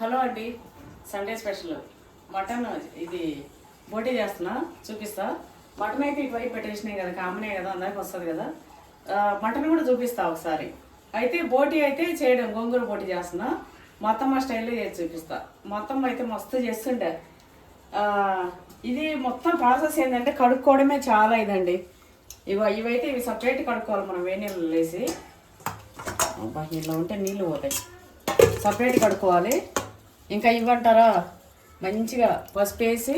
Hello అండి. Sunday special. Mutton ఇది బోటీ చేస్తున్నా చూపిస్తా. మటన్ అయితే ఇటువైపు పెట్టేసినాయి కదా కామనే కదా అందరికి వస్తుంది కదా. మటన్ కూడా చూపిస్తా ఒకసారి. అయితే బోటీ అయితే చేయడం గోంగూర బోటీ చేస్తున్నా. మొత్తం మా స్టైల్లో చేసి చూపిస్తా. మొత్తం అయితే మస్తు చేస్తుండే. ఇది మొత్తం ప్రాసెస్ ఏంటంటే కడుక్కోవడమే చాలా ఇదండి. ఇవ ఇవైతే ఇవి సపరేట్ కడుక్కోవాలి మనం వేడి నీళ్ళు వేసి ఇలా ఉంటే నీళ్ళు పోతాయి. సపరేట్ కడుక్కోవాలి. ఇంకా ఇవ్వంటారా? మంచిగా పసుపు వేసి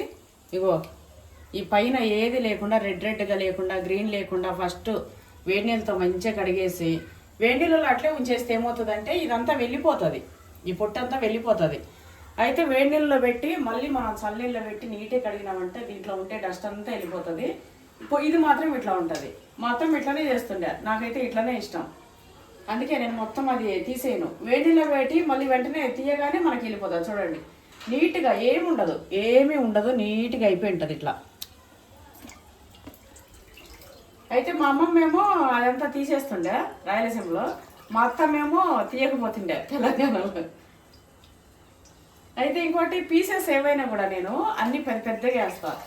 ఇగో ఈ పైన ఏది లేకుండా రెడ్ రెడ్గా లేకుండా గ్రీన్ లేకుండా ఫస్ట్ వేడి నీళ్ళతో మంచిగా కడిగేసి వేడి నీళ్ళలో అట్లే ఉంచేస్తే ఏమవుతుందంటే ఇదంతా వెళ్ళిపోతుంది. ఈ పొట్టంతా వెళ్ళిపోతుంది. అయితే వేడి నీళ్ళలో పెట్టి మళ్ళీ మనం చల్లనీళ్ళలో పెట్టి నీట్గా కడిగినామంటే దీంట్లో ఉంటే డస్ట్ అంతా వెళ్ళిపోతుంది. ఇది మాత్రం ఇట్లా ఉంటుంది. మొత్తం ఇట్లనే చేస్తుండే. నాకైతే ఇట్లనే ఇష్టం. అందుకే నేను మొత్తం అది తీసేయను. వేడిలో పెట్టి మళ్ళీ వెంటనే తీయగానే మనకి వెళ్ళిపోతుంది. చూడండి. నీట్గా ఏమి ఉండదు. ఏమీ ఉండదు. నీట్గా అయిపోయి ఉంటుంది ఇట్లా. అయితే మా అమ్మమ్మేమో అదంతా తీసేస్తుండే రాయలసీమలో. మా అత్తమేమో తీయకపోతుండే తెలంగాణలో. అయితే ఇంకోటి పీసెస్ ఏవైనా కూడా నేను అన్ని పెద్ద పెద్దగా వేస్తాను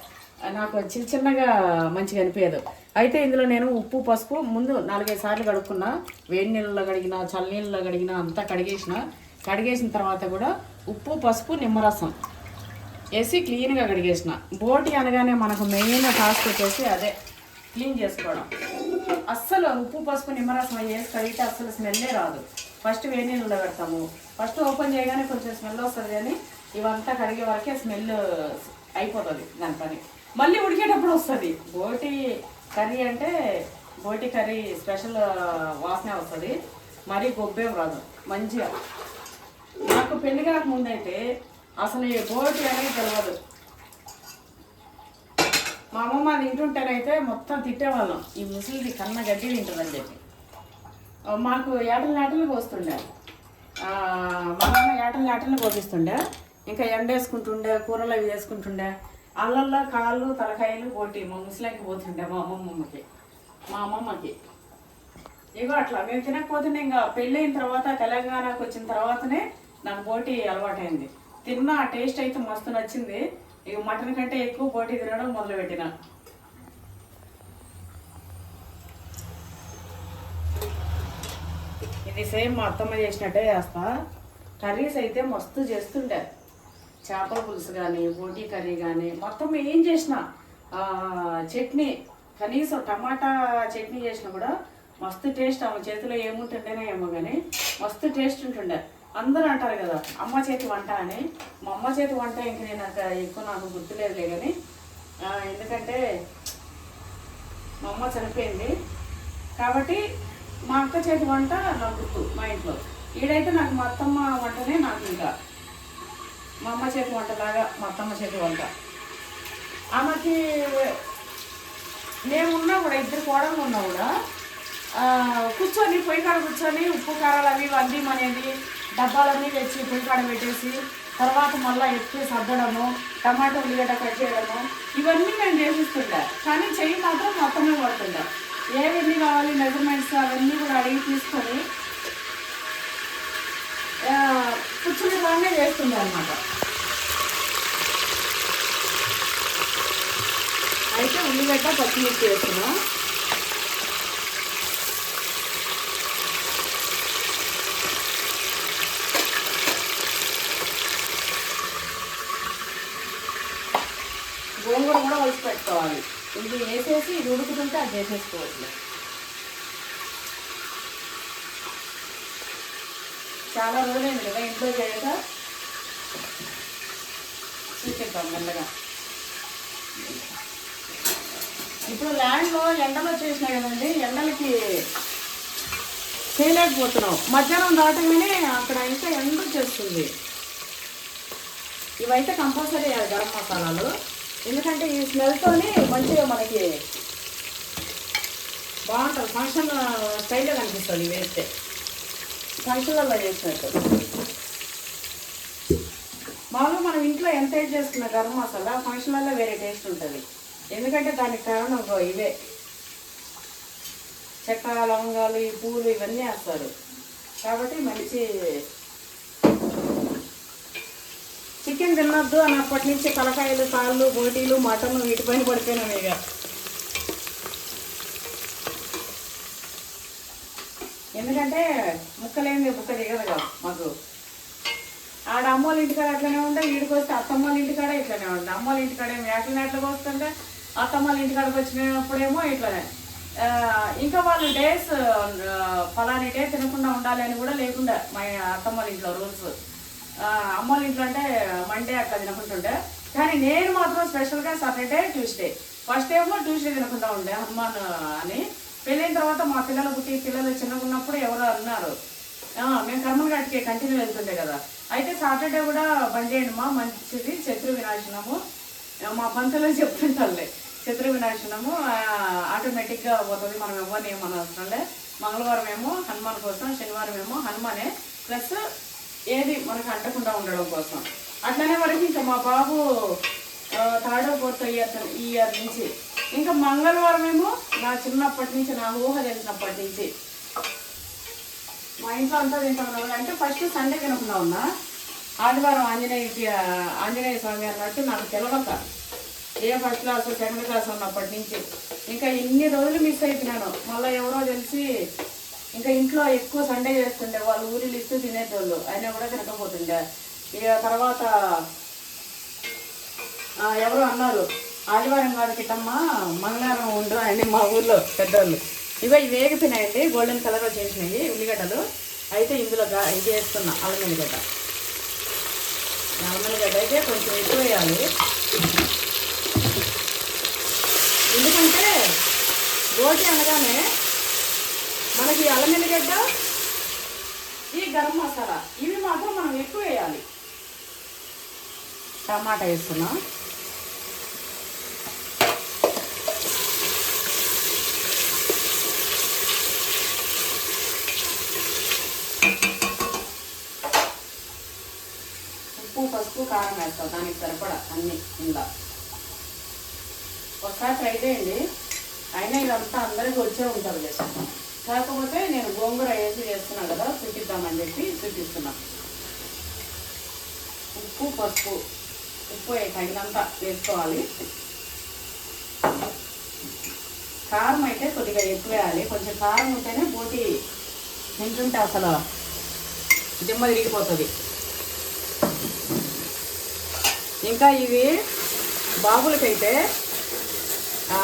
నాకు చిన్న చిన్నగా మంచిగా అనిపించదు. అయితే ఇందులో నేను ఉప్పు పసుపు ముందు నాలుగైదు సార్లు కడుక్కున్నా. వేడి నీళ్ళలో కడిగిన చల్ల నీళ్ళలో కడిగిన అంతా కడిగేసిన. కడిగేసిన తర్వాత కూడా ఉప్పు పసుపు నిమ్మరసం వేసి క్లీన్గా కడిగేసిన. బోటి అనగానే మనకు మెయిన్ టాస్క్ వచ్చేసి అదే క్లీన్ చేసుకోవడం. అస్సలు ఉప్పు పసుపు నిమ్మరసం వేసి కడిగితే అస్సలు స్మెల్లే రాదు. ఫస్ట్ వేడి నీళ్ళలో పెడతాము. ఫస్ట్ ఓపెన్ చేయగానే కొంచెం స్మెల్ వస్తుంది కానీ ఇవంతా కడిగే వరకే స్మెల్ అయిపోతుంది దాని పని. మళ్ళీ ఉడికేటప్పుడు వస్తుంది. బోటి కర్రీ అంటే బోటి కర్రీ స్పెషల్ వాసనే వస్తుంది. మరీ గొబ్బేం రాదు. మంచిగా. నాకు పెళ్ళి కాకముందైతే అసలు ఈ బోటి అనేది తెలియదు మా అమ్మమ్మ తింటుంటేనైతే మొత్తం తిట్టేవాళ్ళం. ఈ ముసలిది కన్న గడ్డి తింటుందని చెప్పి. మాకు ఏటలు నాటలు పోస్తుండే మా నాన్న ఏటలు నాటలు పోపిస్తుండే ఇంకా ఎండ వేసుకుంటుండే కూరలు అవి వేసుకుంటుండే. అల్లల్లో కాళ్ళు తలకాయలు పోటీ. మా ముసలాకి పోతుండే మా అమ్మమ్మకి. మా అమ్మమ్మకి. ఇగో అట్లా మేము తినకపోతుండే ఇంకా పెళ్ళైన తర్వాత తెలంగాణకు వచ్చిన తర్వాతనే నాకు బోటి అలవాటైంది. తిన్న ఆ టేస్ట్ అయితే మస్తు నచ్చింది. ఇక మటన్ కంటే ఎక్కువ బోటి తినడం మొదలుపెట్టిన. ఇది సేమ్ మా అత్తమ్మ చేసినట్టే చేస్తా. కర్రీస్ అయితే మస్తు చేస్తుండే. చేపల పులుసు కానీ బోటీ కర్రీ కానీ మొత్తం ఏం చేసిన చట్నీ కనీసం టమాటా చట్నీ చేసినా కూడా మస్తు టేస్ట్ ఆమె చేతిలో ఏముంటుండేనే ఏమో కానీ మస్తు టేస్ట్ ఉంటుండే. అందరూ అంటారు కదా అమ్మ చేతి వంట అని. మా అమ్మ చేతి వంట ఇంక నేను నాకు ఎక్కువ నాకు గుర్తులేదులే కానీ ఎందుకంటే మా అమ్మ చనిపోయింది. కాబట్టి మా అక్క చేతి వంట నాకు గుర్తు మా ఇంట్లో. ఈడైతే నాకు మా అత్తమ్మ వంటనే నాకు ఇంకా మా అమ్మ చేతి వంటలాగా మా అత్తమ్మ చేతి వంట. ఆమెకి మేమున్నా కూడా ఇద్దరు కోడలు ఉన్నా కూడా కూర్చొని పొయ్యి కాడ కూర్చొని ఉప్పు కారాలు అవి వండి అనేది డబ్బాలన్నీ తెచ్చి పొయ్యి కాడ పెట్టేసి తర్వాత మళ్ళీ ఎత్తి సర్దడము టమాటో ఉల్లిగడ్డ కట్ చేయడము ఇవన్నీ నేను చేసిస్తుండే కానీ చెయ్యి మాత్రం మొత్తమే పడుతుండే ఏవన్నీ కావాలి మెజర్మెంట్స్ అవన్నీ కూడా అడిగి తీసుకొని ఆ, కూర్చుని బాగానే అనమాట అయితే ఉల్లిగడ్డ పచ్చిమిర్చి వేస్తున్నాం. గోంగూర కూడా వలిసి పెట్టుకోవాలి. ఇది వేసేసి ఇది ఉడుకుతుంటే అది చేసేసుకోవచ్చు చాలా రోజులైంది కదా ఇంట్లో చేయక? చూపిద్దాం మెల్లగా. ఇప్పుడు ల్యాండ్లో ఎండలు వచ్చేసినాయి కదండి ఎండలకి చేయలేకపోతున్నాం. మధ్యాహ్నం దాటగానే అక్కడ ఇంకా ఎండ వచ్చేస్తుంది. ఇవైతే కంపల్సరీ వేయాలి గరం మసాలాలు. ఎందుకంటే ఈ స్మెల్తోనే మంచిగా మనకి బాగుంటుంది. ఫంక్షన్ స్టైల్లో కనిపిస్తుంది వేస్తే ఫంక్షన్లలో చేసినట్టు. మామూలుగా మనం ఇంట్లో ఎంత ఏది చేసుకున్న గరం మసాలా ఫంక్షన్లలో వేరే టేస్ట్ ఉంటుంది. ఎందుకంటే దానికి కారణం ఇవే. చెక్క లవంగాలు ఈ పూలు ఇవన్నీ వేస్తారు. కాబట్టి మంచి చికెన్ తినొద్దు అన్నప్పటి నుంచి తలకాయలు కాళ్ళు బోటీలు మటన్ వీటిపైన పడిపోయినాం ఇక. ఎందుకంటే ముక్కలేంది దిగదు కదా మాకు. ఆడ అమ్మోళ్ళ ఇంటికాడ అట్లనే ఉంటే వీడికి వస్తే అత్తమ్మల ఇంటికాడ ఇట్లనే ఉంటుంది. అమ్మోళ్ళ ఇంటికాడ ఏమో ఎట్ల నెట్లకు వస్తుంటే అత్తమ్మల ఇంటికాడకి వచ్చినప్పుడేమో ఇట్లనే. ఇంకా వాళ్ళు డేస్ ఫలాని డే తినకుండా ఉండాలి అని కూడా లేకుండా మా అత్తమ్మల ఇంట్లో రూల్స్. అమ్మోళ్ళ ఇంట్లో అంటే మండే అట్లా తినకుంటుండే. కానీ నేను మాత్రం స్పెషల్గా సాటర్డే ట్యూస్డే. ఫస్ట్ ఏమో ట్యూస్డే తినకుండా ఉండే హనుమాన్ అని. పెళ్ళైన తర్వాత మా పిల్లలు పుట్టి పిల్లలు చిన్నగా ఉన్నప్పుడు ఎవరో అన్నారు. మేము కర్మల ఘాట్కి కంటిన్యూ వెళ్తుండే కదా. అయితే సాటర్డే కూడా బండి చేయండి మా మంచిది. శత్రు వినాశనము. మా పంతులు చెప్తుంటారులే. శత్రు వినాశనము ఆటోమేటిక్గా పోతుంది. మనం ఇవ్వని ఏమని అవసరం లే మంగళవారం ఏమో హనుమాన్ కోసం శనివారం ఏమో హనుమానే. ప్లస్ ఏది మనకు అంటకుండా ఉండడం కోసం. అట్లనే వరకు ఇంకా మా బాబు థర్డ్ ఫోర్త్ ఇయర్ ఈ ఇయర్ నుంచి. ఇంకా మంగళవారం ఏమో నా చిన్నప్పటి నుంచి నా ఊహ తెలిసినప్పటి నుంచి. మా ఇంట్లో అంతా తింటాం కదా అంటే ఫస్ట్ సండే తినకుండా ఉన్నా. ఆదివారం ఆంజనేయ ఆంజనేయ స్వామి అన్నట్టు నాకు తెలవక. ఏ ఫస్ట్ క్లాస్ సెకండ్ క్లాస్ ఉన్నప్పటి నుంచి. ఇంకా ఇన్ని రోజులు మిస్ అయిపోయినాను. మళ్ళీ ఎవరో తెలిసి ఇంకా ఇంట్లో ఎక్కువ సండే చేస్తుండే. వాళ్ళు ఊరిలు ఇస్తూ తినేటోళ్ళు. అయినా కూడా తినకపోతుండే. ఇక తర్వాత ఎవరో అన్నారు. ఆదివారం కాదు కిట్టమ్మా మంగళవారం ఉండు అని మా ఊర్లో పెద్దవాళ్ళు ఇవో ఇవి వేగిపోయినాయండి గోల్డెన్ కలర్ వచ్చేసినాయి ఉల్లిగడ్డలు. అయితే ఇందులో ఇది వేస్తున్నా అల్లం ఎల్లిగడ్డ అల్లం అయితే కొంచెం ఎక్కువ వేయాలి. ఎందుకంటే గోటి అనగానే మనకి అల్లం ఎల్లిగడ్డ ఈ గరం మసాలా ఇవి మాత్రం మనం ఎక్కువ వేయాలి. టమాటా వేస్తున్నాం. ఉప్పు కారం వేస్తాం. దానికి సరిపడా అన్ని ఇందా. ఒకసారి ట్రై చేయండి. అయినా ఇదంతా అందరికీ వచ్చే ఉంటుంది కదా. కాకపోతే నేను గోంగూర వేసి చేస్తున్నా కదా చూపిద్దామని చెప్పి చూపిస్తున్నా. ఉప్పు పసుపు. ఉప్పు తగినంత వేసుకోవాలి. కారం అయితే కొద్దిగా ఎక్కువ వేయాలి. కొంచెం కారం ఉంటేనే పోటీ తింటుంటే అసలు దిమ్మ తిరిగిపోతుంది. ఇంకా ఇవి బాబులకైతే ఆ,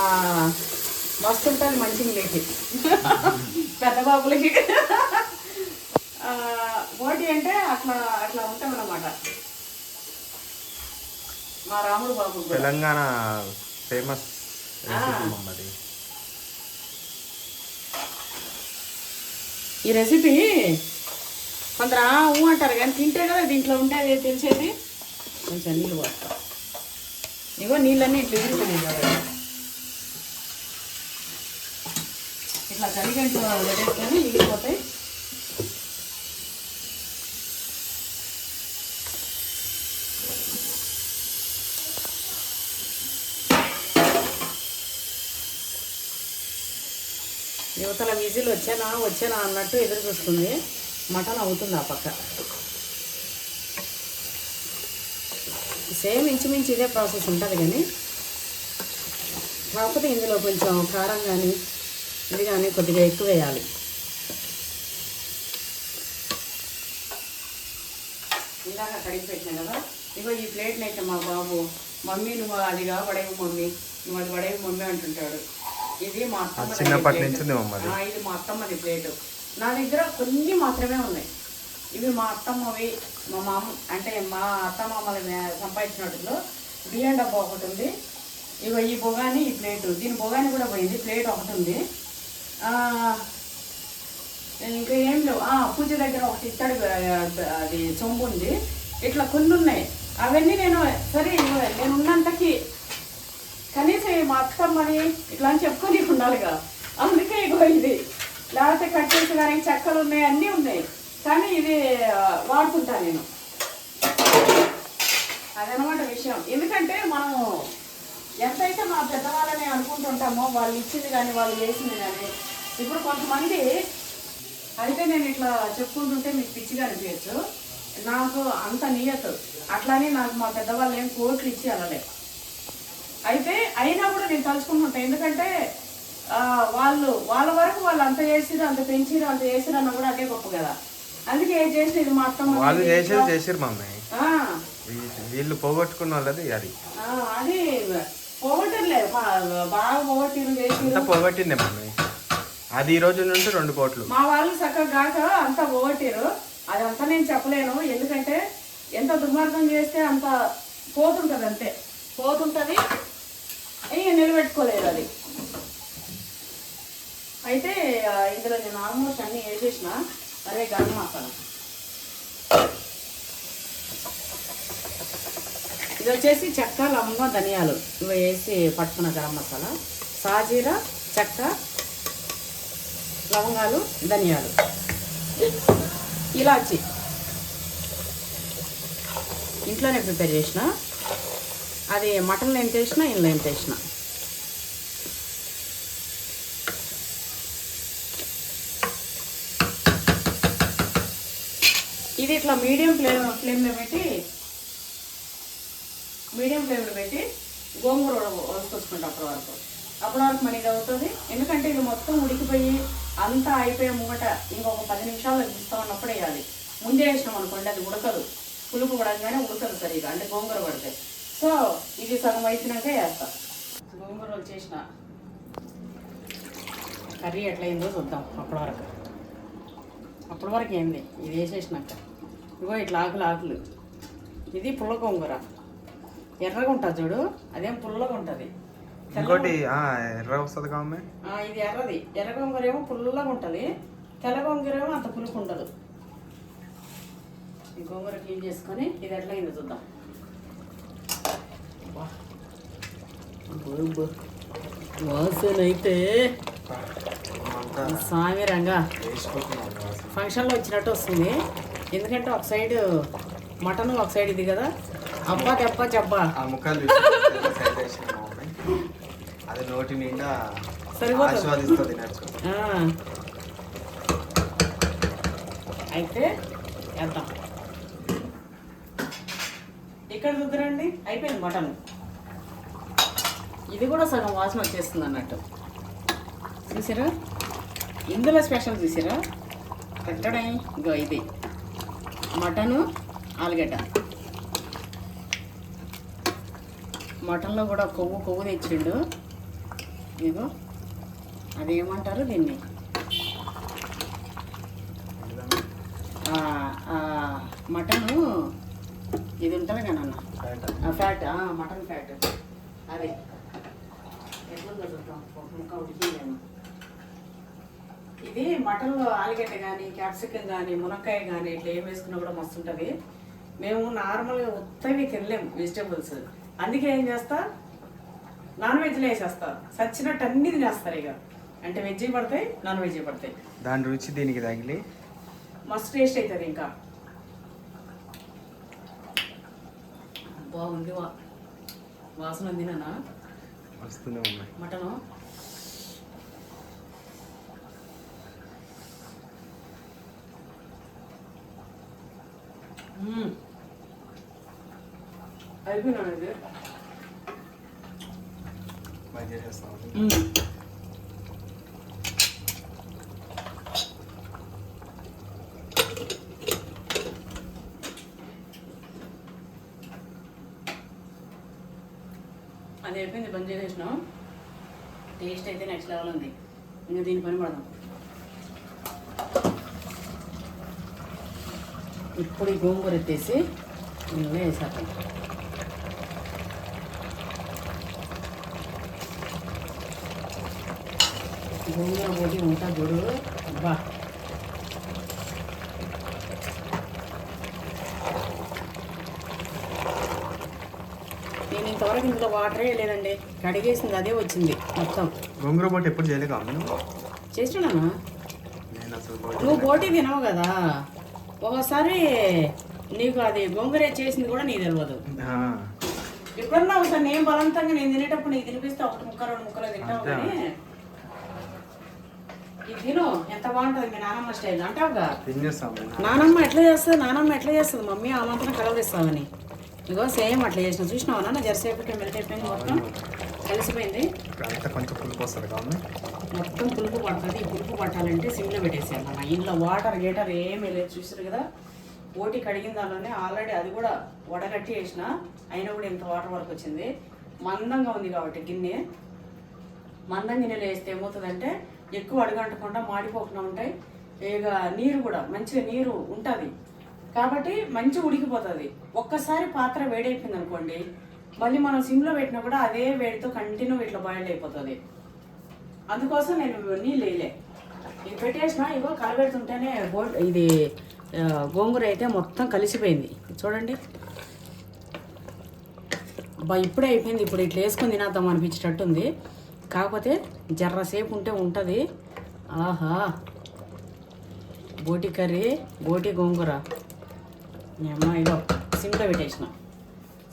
మస్తు ఉంటుంది మంచి లేకి. పెద్ద బాబులకి. పోటీ అంటే అట్లా అట్లా ఉంటాం అన్నమాట మా రాముడు బాబు. తెలంగాణ ఫేమస్ ఈ రెసిపీ కొందరు ఊ అంటారు కానీ తింటే కదా దీంట్లో ఉంటే అది తెలిసేది. కొంచెం నీళ్ళు పోస్తా. ఇగో నీళ్ళన్నీ ఇట్లా ఎదురుతున్నాయి ఇట్లా కలిగంటూ పెట్టేసుకొని ఇగిపోతాయి యువతల విజిల్ వచ్చానా వచ్చానా అన్నట్టు ఎదురు చూస్తుంది. మటన్ అవుతుంది ఆ పక్క. సేమ్ ఇంచుమించు ఇదే ప్రాసెస్ ఉంటుంది కానీ. కాకపోతే ఇందులో కొంచెం కారం కానీ ఇది కానీ కొద్దిగా ఎక్కువ వేయాలి. ఇందాక కడిగి పెట్టినా కదా? ఇగో ఈ ప్లేట్ని అయితే మా బాబు మమ్మీ నువ్వు అదిగా పడేవి మమ్మీ నువ్వు అది పడేవి మమ్మీ అంటుంటాడు. ఇది మా అత్తమ్మ చిన్నప్పటి దగ్గర నుంచి ఉంది మమ్మది. ఆ, ఇది మా అత్తమ్మది ప్లేటు. నా దగ్గర కొన్ని మాత్రమే ఉన్నాయి. ఇవి మా అత్తమ్మవి మా మామ అంటే మా అత్తమామలు సంపాదించినట్టులో బియ్యం డబ్బా ఒకటి ఉంది. ఇగో ఈ బొగాని ఈ ప్లేటు. దీని బొగాని కూడా పోయింది. ప్లేట్ ఒకటి ఉంది. ఇంకా ఏం లేవు. పూజ దగ్గర ఒకటి ఇత్తడి అది చొంబు ఉంది. ఇట్లా కొన్ని ఉన్నాయి. అవన్నీ నేను సరే నేను ఉన్నంతకి కనీసం మా అత్తమ్మని ఇట్లా అని చెప్పుకొని ఉండాలిగా. అందుకే ఇగో ఇది. లేకపోతే కట్ చేసి చెక్కలు ఉన్నాయి అన్నీ ఉన్నాయి. కానీ ఇది వాడుకుంటాను నేను. అదనమాట విషయం. ఎందుకంటే మనం ఎంతైతే మా పెద్దవాళ్ళని అనుకుంటుంటామో వాళ్ళు ఇచ్చింది కానీ వాళ్ళు చేసింది కానీ ఇప్పుడు కొంతమంది అయితే నేను ఇట్లా చెప్పుకుంటుంటే మీకు పిచ్చిగా అనిపించచ్చు. నాకు అంత నియత్. అట్లానే నాకు మా పెద్దవాళ్ళు ఏం కోట్లు ఇచ్చి అనలే అయితే అయినా కూడా నేను తలుచుకుంటుంటాను ఎందుకంటే వాళ్ళు వాళ్ళ వరకు వాళ్ళు అంత చేసిరు అంత పెంచిరు అంత చేసిరు అన్న కూడా అదే గొప్ప కదా. అందుకే ఏం మా అత్తమ్మ వాళ్ళు చేసేది చేసిరు మమ్మీ వీళ్ళు పోగొట్టుకున్న వాళ్ళది అది. అది పోగొట్టలే బాగా పోగొట్టిరు అంతా పోగొట్టిందే మమ్మీ అది ఈ రోజు నుండి రెండు కోట్లు. మా వాళ్ళు చక్కగా కాక అంతా పోగొట్టారు అదంతా నేను చెప్పలేను. ఎందుకంటే ఎంత దుర్మార్గం చేస్తే అంత పోతుంటది అంతే. పోతుంటది. ఇక నిలబెట్టుకోలేదు అది. అయితే ఇందులో నేను ఆల్మోస్ట్ అన్ని వేసేసిన. అరే గరం మసాలా ఇది వచ్చేసి చెక్క లవంగం ధనియాలు. ఇవి వేసి పట్టుకున్న గరం మసాలా. సాజీరా చెక్క లవంగాలు ధనియాలు. ఇలాచి. ఇంట్లోనే ప్రిపేర్ చేసిన. అది మటన్లో ఎంత వేసిన ఇంట్లో ఎంత వేసినా ఇట్లా మీడియం ఫ్లేమ్ ఫ్లేమ్లో పెట్టి మీడియం ఫ్లేమ్లో పెట్టి గోంగూర వసుకొచ్చుకుంటా అప్పటి వరకు. అప్పటి వరకు మన ఇది అవుతుంది. ఎందుకంటే ఇది మొత్తం ఉడికిపోయి అంతా అయిపోయే ముంగట ఇంకొక పది నిమిషాలు ఇస్తాం అన్నప్పుడు వేయాలి. ముందే వేసినాం అనుకోండి అది ఉడకదు. పులుపు పడంగానే ఉడకదు సరిగా అంటే గోంగూర పడితే. సో ఇది సగం అయిపోయినాక వేస్తా. గోంగూర వచ్చేసిన కర్రీ ఎట్లయిందో చూద్దాం అప్పటి వరకు. అప్పటి వరకు ఏంది? ఇది వేసేసినాక. ఇగో ఇట్లా ఆకులు ఆకులు. ఇది పుల్ల గోంగూర. ఎర్రగా ఉంటుంది చూడు. అదేం పుల్లగా ఉంటుంది. ఇంకోటి ఆ, ఎర్ర వస్తుంది ఇది ఎర్రది. ఎర్ర గోంగూర ఏమో పుల్లగా ఉంటుంది. తెల్ల గోంగూర ఏమో అంత పులుపు ఉండదు. ఈ గోంగూర క్లీన్ చేసుకొని ఇది ఎట్లా అయిందో చూద్దాం. వాసన అయితే వేసిపోతున్నాం వాసన. ఫంక్షన్లో వచ్చినట్టు వస్తుంది. ఎందుకంటే ఒక సైడ్ మటన్ ఒక సైడ్ ఇది కదా. అబ్బా దెబ్బ జబ్బా. ఆ మమ్మీ అది నోటి నిండా. ఆస్వాదిస్తూ తినచ్చు. అయితే వేద్దాం. ఇక్కడ చూద్దరండి అయిపోయింది మటన్. ఇది కూడా సగం వాసన వచ్చేస్తుంది అన్నట్టు. చూసారా? ఇందులో స్పెషల్ చూసారా? పెట్టడం ఇగో ఇది. మటను ఆలుగడ్డ. మటన్లో కూడా కొవ్వు కొవ్వు తెచ్చిండు. మీకు అదేమంటారు దీన్ని? మటను ఇది ఉంటుంది కదా అన్న ఫ్యాట్ మటన్ ఫ్యాట్. అదే. ఎట్లా చూద్దాం. ఒక ముక్క ఉడికిందేమో ఇది మటన్లో ఆలుగడ్డ కానీ క్యాప్సికం కానీ మునక్కాయ కానీ ఇట్లా ఏం వేసుకున్నా కూడా మస్తు ఉంటుంది. మేము నార్మల్గా ఉత్తవి తినలేము వెజిటేబుల్స్. అందుకే ఏం చేస్తా? నాన్ వెజ్లో వేసేస్తా. సచ్చినట్టు అన్ని తినేస్తారు ఇక. అంటే వెజ్ పడతాయి నాన్ వెజ్ పడతాయి. దాని రుచి దీనికి తగిలి? మస్తు టేస్ట్ అవుతుంది ఇంకా. బాగుంది వా. వాసన తిననా వస్తుంది మమ్మీ. మటను? అయిపోయినాడు. అది అయిపోయింది బంద్ చేసేసినాం టేస్ట్ అయితే నెక్స్ట్ లెవెల్ ఉంది. ఇంకా దీని పని పడదాం. ఇప్పుడు ఈ గోంగూర ఎత్తేసి ఇందులో వేసేద్దాం గోంగూర పోటీ ఉంటా చూడు. అబ్బా. నేను ఇంతవరకు ఇందులో వాటరే లేదండి కడిగేసింది అదే వచ్చింది మొత్తం. గోంగూర బొట్టు ఎప్పుడు చేయలేదు అమ్మ నువ్వు? చేసినానా నేను అసలు బొట్టు నువ్వు బోటి తినవు కదా. ఒకసారి నీకు అది గోంగూర చేసింది కూడా నీకు తెలియదు ఎప్పుడన్నా ఒకసారి నేను బలవంతంగా నేను తినేటప్పుడు నీకు తినిపిస్తే ఒకటి ముక్క రెండు ముక్కలు తింటావు. కానీ ఇది తిను ఎంత బాగుంటుంది మీ నానమ్మ స్టైల్ అంటావుగా నానమ్మ. ఎట్లా చేస్తుంది నానమ్మ ఎట్లా చేస్తుంది? మమ్మీ ఆ మాత్రం కలవరిస్తామని ఇగో సేమ్ అట్లా చేసిన చూసినావా నాన్న? జరసేపటి మెల్ట్ అయిపోయింది మొత్తం. కలిసిపోయింది. అంతా కొంచెం పులుపు వస్తుంది మొత్తం పులుపు పడుతుంది. ఈ పులుపు పట్టాలంటే సిమ్లో పెట్టేసాను అన్న ఇంట్లో వాటర్ గేటర్ ఏమీ లేదు. చూసారు కదా? ఓటి కడిగిన దానిలోనే ఆల్రెడీ అది కూడా వడగట్టి వేసిన అయినా కూడా ఇంత వాటర్ వరకు వచ్చింది. మందంగా ఉంది కాబట్టి గిన్నె. మందం గిన్నెలో వేస్తే ఏమవుతుందంటే ఎక్కువ అడగంటకుండా మాడిపోకుండా ఉంటాయి. ఇక నీరు కూడా మంచిగా నీరు ఉంటుంది. కాబట్టి మంచిగా ఉడికిపోతుంది. ఒక్కసారి పాత్ర వేడైపోయింది అనుకోండి మళ్ళీ మనం సిమ్లో పెట్టినా కూడా అదే వేడితో కంటిన్యూ ఇట్లా బాయిల్ అయిపోతుంది. అందుకోసం నేను నీళ్ళు వేయలే ఇది పెట్టేసిన ఇగో కలబెడుతుంటేనే ఇది గోంగూర అయితే మొత్తం కలిసిపోయింది. చూడండి. బా ఇప్పుడే అయిపోయింది. ఇప్పుడు ఇట్లా వేసుకుని తినేద్దాం అనిపించేటట్టు ఉంది కాకపోతే జర్రసేపు ఉంటే ఉంటుంది. ఆహా! బోటి కర్రీ బోటి గోంగూర. ఏమో ఇదో సిమ్లో పెట్టేసిన.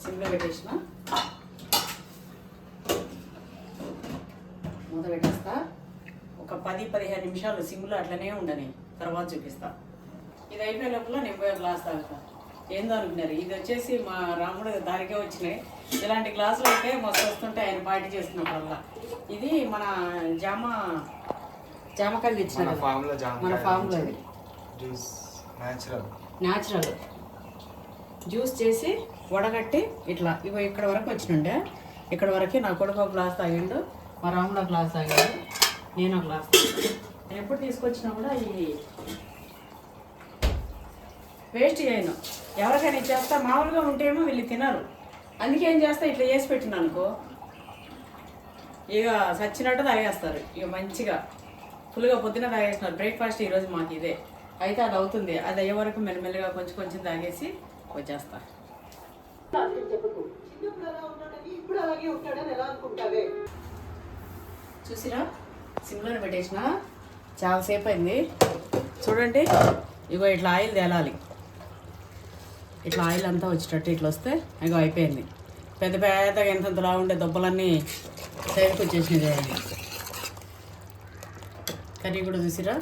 సిమ్లో పెట్టేసిన. ఒక పది పదిహేను నిమిషాలు సిమ్లో అట్లనే ఉండని. తర్వాత చూపిస్తా. ఇది అయిపోయే లోపల నేను పోయే గ్లాస్ తాగుతా. ఏందో అనుకున్నారు. ఇది వచ్చేసి మా రాముడు దానికే వచ్చినాయి. ఇలాంటి గ్లాసులు అయితే మస్తు వస్తుంటే ఆయన పార్టీ చేస్తున్నప్పుడల్లా. ఇది మన జామ జామకాయలు తెచ్చిన మన ఫామ్లో జ్యూస్ న్యాచురల్. న్యాచురల్. జ్యూస్ చేసి వడగట్టి ఇట్లా. ఇగో ఇక్కడ వరకు వచ్చినుండే. ఇక్కడ వరకు నా కొడుకు గ్లాస్ తాగిండు. మా రాముడు గ్లాస్ తాగాడు. నేను ఒక గ్లాస్ ఎప్పుడు తీసుకొచ్చినా కూడా ఈ వేస్ట్ చేయను. ఎవరికైనా చేస్తా మామూలుగా ఉంటేమో వీళ్ళు తినరు. అందుకే ఏం చేస్తా ఇట్లా చేసి పెట్టిన అనుకో. ఇక సచ్చినట్టు తాగేస్తారు. ఇక మంచిగా. ఫుల్గా పొద్దున తాగేస్తున్నారు. బ్రేక్ఫాస్ట్ ఈరోజు మాకు ఇదే. అయితే అది అవుతుంది. అది అయ్యే వరకు మెల్లమెల్లగా కొంచెం కొంచెం తాగేసి వచ్చేస్తా. చిన్నప్పుడు అలా ఉన్నాడని ఇప్పుడు అలాగే ఉంటాడని ఎలా అనుకుంటావే? చూసిరా? సిమ్లోనే పెట్టేసిన. చాలాసేపు అయింది చూడండి ఇగో ఇట్లా ఆయిల్ తేలాలి. ఇట్లా ఆయిల్ అంతా వచ్చేటట్టు ఇట్లా వస్తే ఇగో అయిపోయింది. పెద్ద పెద్దగా ఎంతంతలా ఉండే దుబ్బలన్నీ సైడ్కి వచ్చేసినాయి చూడండి. కర్రీ కూడా చూసిరా?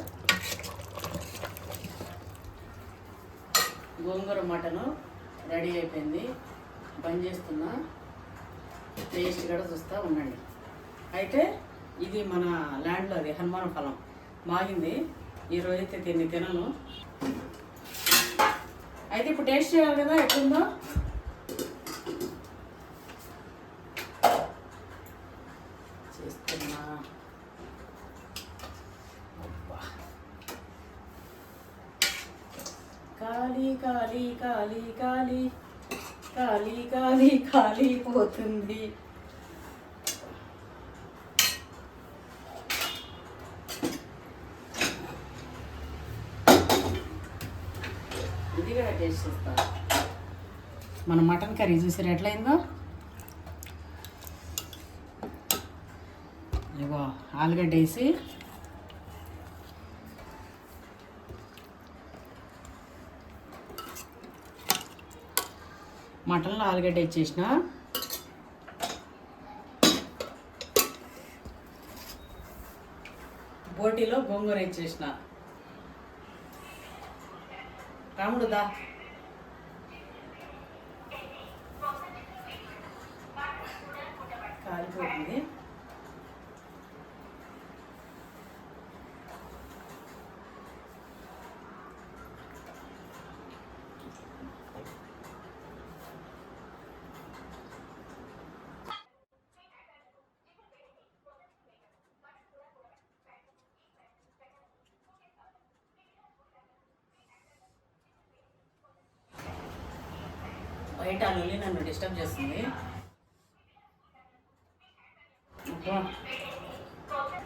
గోంగూర మటను రెడీ అయిపోయింది. బంద్ చేస్తున్నా. టేస్ట్ కూడా చూస్తూ ఉండండి. అయితే ఇది మన ల్యాండ్లో అది హనుమాన ఫలం. మాగింది ఈ రోజైతే తినను. అయితే ఇప్పుడు టేస్ట్ చేయాలి కదా ఎట్లుందో? చేస్తున్నా. అబ్బా. కాలి కాలి కాలి కాలి కాలి కాలి కాలి కూడా టేస్ట్ చేస్తాను. మన మటన్ కర్రీ చూసారు ఎట్లయిందో? ఇగో ఆలుగడ్డ వేసి మటన్లో ఆలుగడ్డ ఇచ్చేసిన బోటీలో గోంగూర ఇచ్చేసిన రాముడు దా కాలిపోతుంది బయట ఆ లొల్లి నన్ను డిస్టర్బ్ చేస్తుంది.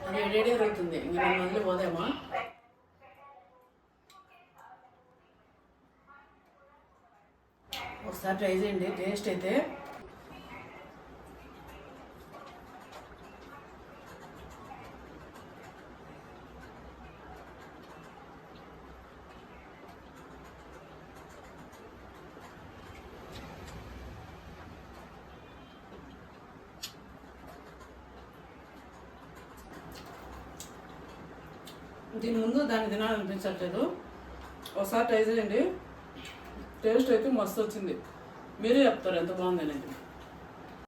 అది అవుతుంది ఇంకా రెండు మందులు పోదేమా. ఒకసారి ట్రై చేయండి. టేస్ట్ అయితే దాన్ని తినాలనిపించట్లేదు. ఒకసారి ట్రై చేయండి. టేస్ట్ అయితే మస్తు వచ్చింది. మీరే చెప్తారు ఎంత బాగుంది అనేది.